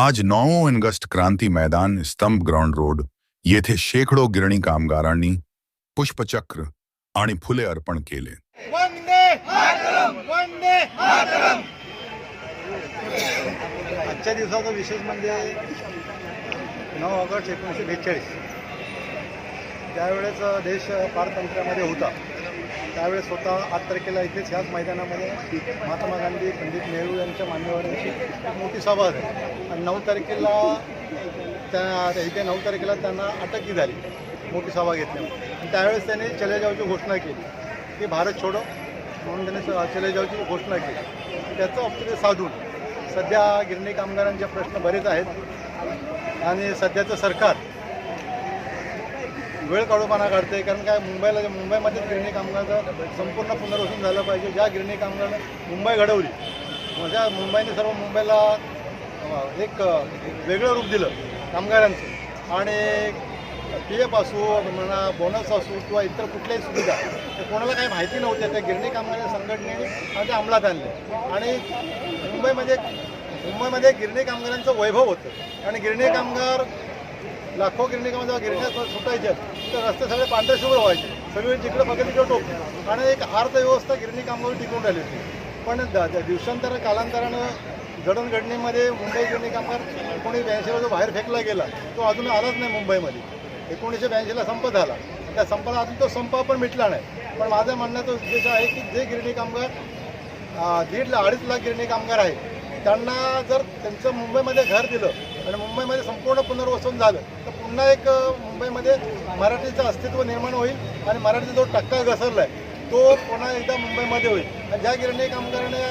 आज नौ ऑगस्ट क्रांती मैदान स्तंभ ग्राउंड रोड येथे शेकडो गिरणी कामगारांनी पुष्पचक्र आणि फुले अर्पण केले. वंदे वंदे आजच्या दिवसाचा विशेष म्हणजे नऊ ऑगस्ट एकोणीसशे बेचाळीस. त्यावेळेस देश पारतंत्र्यामध्ये होता. त्यावेळेस स्वतः आठ तारखेला इथेच ह्याच मैदानामध्ये महात्मा गांधी पंडित नेहरू यांच्या मान्यवरांची मोठी सभा झाली. आणि नऊ तारखेला त्या इथे नऊ तारखेला त्यांना अटकही झाली मोठी सभा घेतल्यामुळे आणि त्यावेळेस त्यांनी चले जाऊची घोषणा केली. की भारत छोडो म्हणून त्यांनी चले जाऊची घोषणा केली. त्याचं औपचारिक साधून सध्या गिरणी कामगारांचे प्रश्न बरेच आहेत. आणि सध्याचं सरकार वेळ काढूपणा काढते कारण काय मुंबईला मुंबईमध्ये गिरणी कामगारचं संपूर्ण पुनर्वसन झालं पाहिजे. ज्या गिरणी कामगारानं मुंबई घडवली ज्या मुंबईने सर्व मुंबईला एक वेगळं रूप दिलं कामगारांचं. आणि पी एफ असो म्हणा बोनस असो किंवा इतर कुठल्याही सुविधा तर कोणाला काही माहिती नव्हत्या त्या गिरणी कामगार संघटनेने आणि ते अंमलात आणले. आणि मुंबईमध्ये मुंबईमध्ये गिरणी कामगारांचं वैभव होतं. आणि गिरणी कामगार लाखो गिरणीकामध्ये गिरण्या सुटायच्या तर रस्ते सगळे पांढरे शुभ्र व्हायचे. सगळे जिकडे बघा तिकडे टोप आणि एक अर्थव्यवस्था गिरणी कामगार टिकून राहिली होती. पण दिवसांतर कालांतरानं जडणघडणीमध्ये मुंबई गिरणी कामगार एकोणीसशे ब्याऐंशीला जो बाहेर फेकला गेला तो अजून आलाच नाही मुंबईमध्ये. एकोणीसशे ब्याऐंशीला संप झाला. त्या संपाला अजून तो संप पण मिटला नाही. पण माझं म्हणण्याचा उद्देश आहे की जे गिरणी कामगार दीड अडीच लाख गिरणी कामगार आहेत त्यांना जर त्यांचं मुंबईमध्ये घर दिलं आणि मुंबईमध्ये संपूर्ण पुनर्वसन झालं तर पुन्हा एक मुंबईमध्ये मराठीचं अस्तित्व निर्माण होईल आणि मराठीचा जो टक्का घसरला आहे तो पुन्हा एकदा मुंबईमध्ये होईल. आणि ज्या गिरणी कामगाराने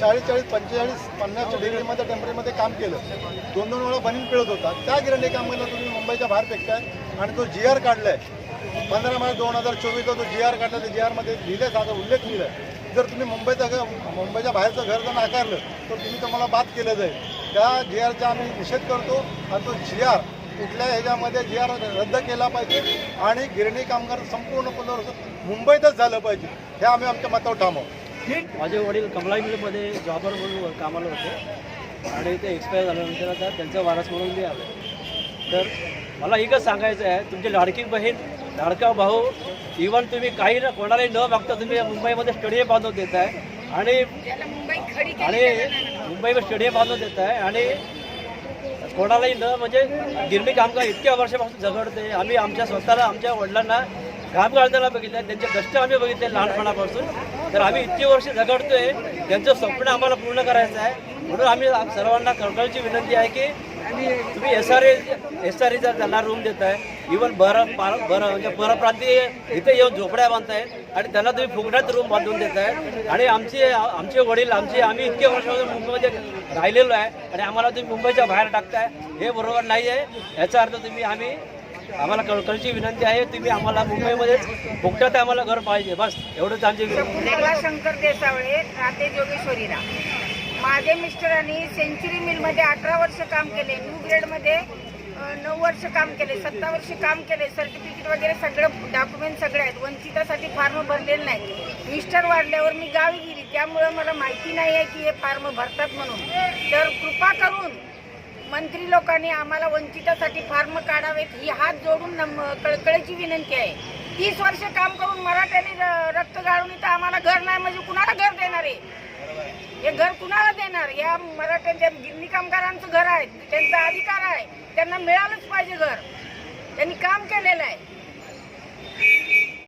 चाळीस चाळीस पंचेचाळीस पन्नासच्या डिग्रीमध्ये टेम्परेचरमध्ये काम केलं दोन दोन वेळा बनीन पिळत होता. त्या गिरणी कामगाराला तुम्ही मुंबईच्या बाहेर फेकताय आणि तो जी आर काढलाय पंधरा मार्च दोन हजार चोवीसला जो जी आर काढला त्या जी आरमध्ये लिहिलं साधा उल्लेख लिहिला जर तुम्ही मुंबईचं घर मुंबईच्या बाहेरचं घर जर नाकारलं तर तुम्ही तुम्हाला बाद केलं जाईल. त्या जी आरचा आम्ही निषेध करतो आणि तो जी आर कुठल्या ह्याच्यामध्ये जी आर रद्द केला पाहिजे आणि गिरणी कामगार संपूर्ण पुनर्वसन मुंबईतच झालं पाहिजे हे आम्ही आमच्या मतावर ठामो माझे वडील कमला मिलमध्ये जॉबर म्हणून कामाला होते आणि ते एक्सपायर झाल्यानंतर आता त्यांचा वारस म्हणून मी आलं तर मला एकच सांगायचं आहे तुमची लाडकी बहीण लाडका भाऊ इवन तुम्ही काही ना कोणालाही न मागता तुम्ही मुंबईमध्ये स्टेडियम बांधून देत आहे. आणि आणि मुंबईमध्ये स्टेडियम बांधून देत आहे आणि कोणालाही न म्हणजे गिरणी कामगार इतक्या वर्षापासून झगडते. आम्ही आमच्या स्वतःला आमच्या वडिलांना काम काढताना बघितलं त्यांचे कष्ट आम्ही बघितले लहानपणापासून. तर आम्ही इतकी वर्ष झगडतोय त्यांचं स्वप्न आम्हाला पूर्ण करायचं आहे. म्हणून आम्ही आम- सर्वांना कळकळीची विनंती आहे की तुम्ही एस आर एस आर एचा त्यांना रूम देत आहे इवन बर पार बरं म्हणजे परप्रांतीय इथे येऊन झोपड्या बांधतायत आणि त्यांना तुम्ही फुकण्यात रूम बांधून देत आहे आणि आमचे आमचे वडील आमचे आम्ही इतके वर्षापासून मुंबईमध्ये राहिलेलो आहे आणि आम्हाला तुम्ही मुंबईच्या बाहेर टाकताय. हे बरोबर नाही आहे याचा अर्थ तुम्ही आम्ही आम्हाला कळकळची विनंती आहे तुम्ही आम्हाला मुंबईमध्येच फुकटात आम्हाला घर पाहिजे. बस एवढंच आमची विनंती शंकर देसावळे राहते जोगेश्वरीला. माझे मिस्टरांनी सेंचुरी मिलमध्ये अठरा वर्ष काम केले न्यू ग्रेडमध्ये नऊ वर्ष काम केले सत्ता वर्ष काम केले सर्टिफिकेट वगैरे सगळं डॉक्युमेंट सगळे आहेत वंचितासाठी फार्म भरलेले नाही मिस्टर वाढल्यावर मी गावी गेली त्यामुळं मला माहिती नाही आहे की हे फार्म भरतात म्हणून. तर कृपा करून मंत्री लोकांनी आम्हाला वंचितासाठी फार्म काढावेत ही हात जोडून नम- कळकळीची विनंती आहे. तीस वर्ष काम करून मराठ्यांनी र- रक्त गाळून इथं आम्हाला घर नाही म्हणजे कुणाला घर देणार आहे? हे घर कुणाला देणार? या मराठ्यांच्या गिरणी कामगारांचं घर आहे. त्यांचा अधिकार आहे. त्यांना मिळालंच पाहिजे घर. त्यांनी काम केलेलं आहे.